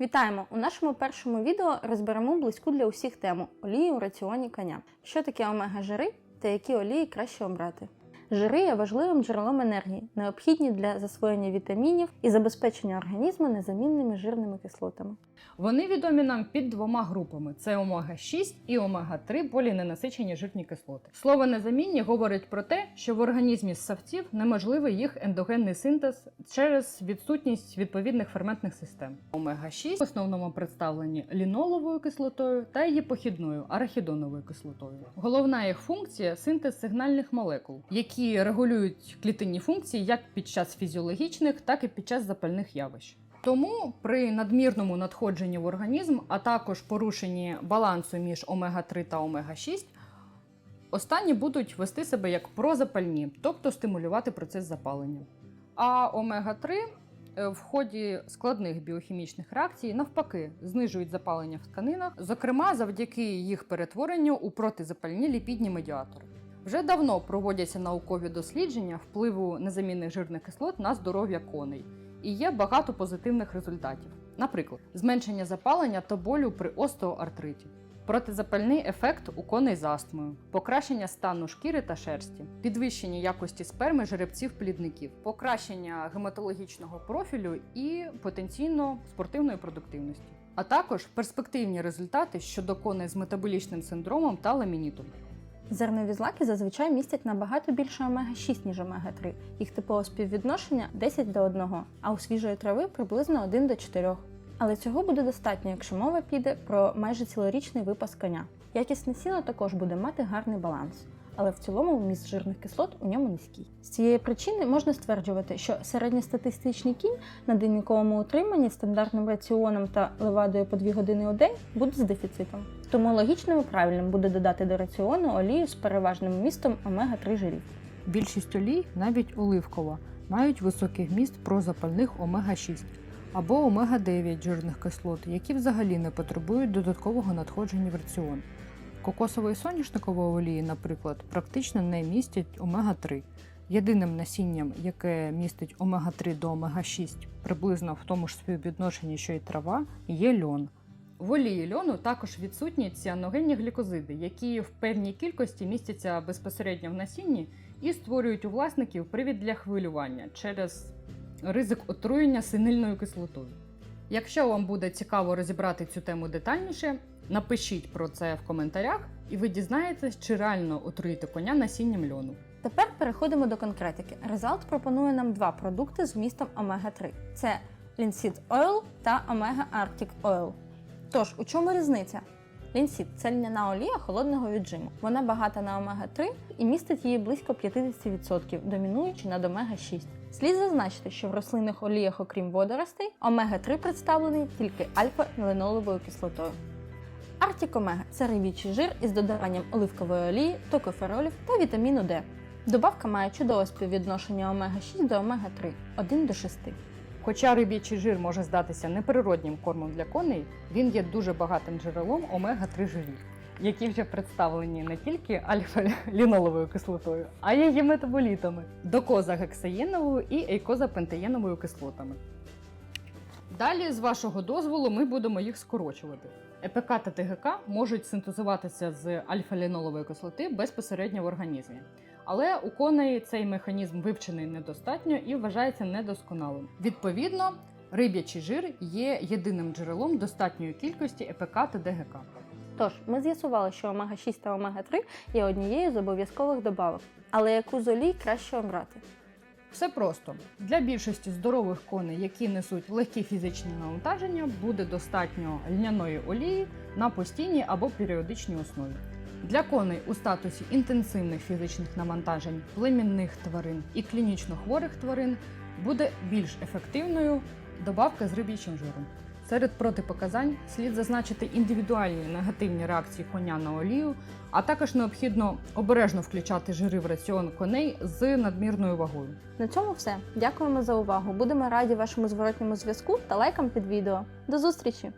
Вітаємо! У нашому першому відео розберемо близьку для усіх тему олії у раціоні коня. Що таке омега-жири та які олії краще обрати. Жири є важливим джерелом енергії, необхідні для засвоєння вітамінів і забезпечення організму незамінними жирними кислотами. Вони відомі нам під двома групами: це омега-6 і омега-3 поліненасичені жирні кислоти. Слово незамінні говорить про те, що в організмі ссавців неможливий їх ендогенний синтез через відсутність відповідних ферментних систем. Омега-6 в основному представлені ліноловою кислотою та її похідною арахідоновою кислотою. Головна їх функція синтез сигнальних молекул, які регулюють клітинні функції як під час фізіологічних, так і під час запальних явищ. Тому при надмірному надходженні в організм, а також порушенні балансу між омега-3 та омега-6, останні будуть вести себе як прозапальні, тобто стимулювати процес запалення. А омега-3 е, в ході складних біохімічних реакцій навпаки знижують запалення в тканинах, зокрема завдяки їх перетворенню у протизапальні ліпідні медіатори. Вже давно проводяться наукові дослідження впливу незамінних жирних кислот на здоров'я коней і є багато позитивних результатів. Наприклад, зменшення запалення та болю при остеоартриті, протизапальний ефект у коней з астмою, покращення стану шкіри та шерсті, підвищення якості сперми жеребців-плідників, покращення гематологічного профілю і потенційно спортивної продуктивності, а також перспективні результати щодо коней з метаболічним синдромом та ламінітом. Зернові злаки зазвичай містять набагато більше омега-6, ніж омега-3. Їх типове співвідношення 10 до 1, а у свіжої трави приблизно 1 до 4. Але цього буде достатньо, якщо мова піде про майже цілорічний випас коня. Якісне сіно також буде мати гарний баланс. Але в цілому вміст жирних кислот у ньому низький. З цієї причини можна стверджувати, що середньостатистичний кінь на денниковому утриманні стандартним раціоном та левадою по 2 години у день буде з дефіцитом. Тому логічним і правильним буде додати до раціону олію з переважним вмістом омега-3 жирів. Більшість олій, навіть оливкова, мають високий вміст прозапальних омега-6 або омега-9 жирних кислот, які взагалі не потребують додаткового надходження в раціон. Кокосова і соняшникова олії, наприклад, практично не містять омега-3. Єдиним насінням, яке містить омега-3 до омега-6 приблизно в тому ж співвідношенні, що й трава, є льон. В олії льону також відсутні ціаногенні глікозиди, які в певній кількості містяться безпосередньо в насінні і створюють у власників привід для хвилювання через ризик отруєння синильною кислотою. Якщо вам буде цікаво розібрати цю тему детальніше, напишіть про це в коментарях, і ви дізнаєтесь, чи реально отруїти коня насінням льону. Тепер переходимо до конкретики. Резалт пропонує нам два продукти з вмістом омега-3: це Linseed Oil та Omega Arctic Oil. Тож, у чому різниця? Лінсід це льняна олія холодного віджиму. Вона багата на омега-3 і містить її близько 50%, домінуючи над омега-6. Слід зазначити, що в рослинних оліях, окрім водоростей, омега-3 представлений тільки альфа-леноловою кислотою. Arctic Omega – це рибічий жир із додаванням оливкової олії, токоферолів та вітаміну D. Добавка має чудове співвідношення омега-6 до омега-3 1 до 6. Хоча риб'ячий жир може здатися неприроднім кормом для коней, він є дуже багатим джерелом омега-3 жирів, які вже представлені не тільки альфа-ліноловою кислотою, а й її метаболітами, докозагексаєновою і ейкозапентаєновою кислотами. Далі, з вашого дозволу, ми будемо їх скорочувати. ЕПК та ТГК можуть синтезуватися з альфа-лінолової кислоти безпосередньо в організмі. Але у коней цей механізм вивчений недостатньо і вважається недосконалим. Відповідно, риб'ячий жир є єдиним джерелом достатньої кількості ЕПК та ДГК. Тож, ми з'ясували, що омега-6 та омега-3 є однією з обов'язкових добавок. Але яку з олій краще обрати? Все просто для більшості здорових коней, які несуть легкі фізичні навантаження, буде достатньо льняної олії на постійній або періодичній основі. Для коней у статусі інтенсивних фізичних навантажень, племінних тварин і клінічно хворих тварин буде більш ефективною добавка з риб'ячим жиром. Серед протипоказань слід зазначити індивідуальні негативні реакції коня на олію, а також необхідно обережно включати жири в раціон коней з надмірною вагою. На цьому все. Дякуємо за увагу. Будемо раді вашому зворотньому зв'язку та лайкам під відео. До зустрічі!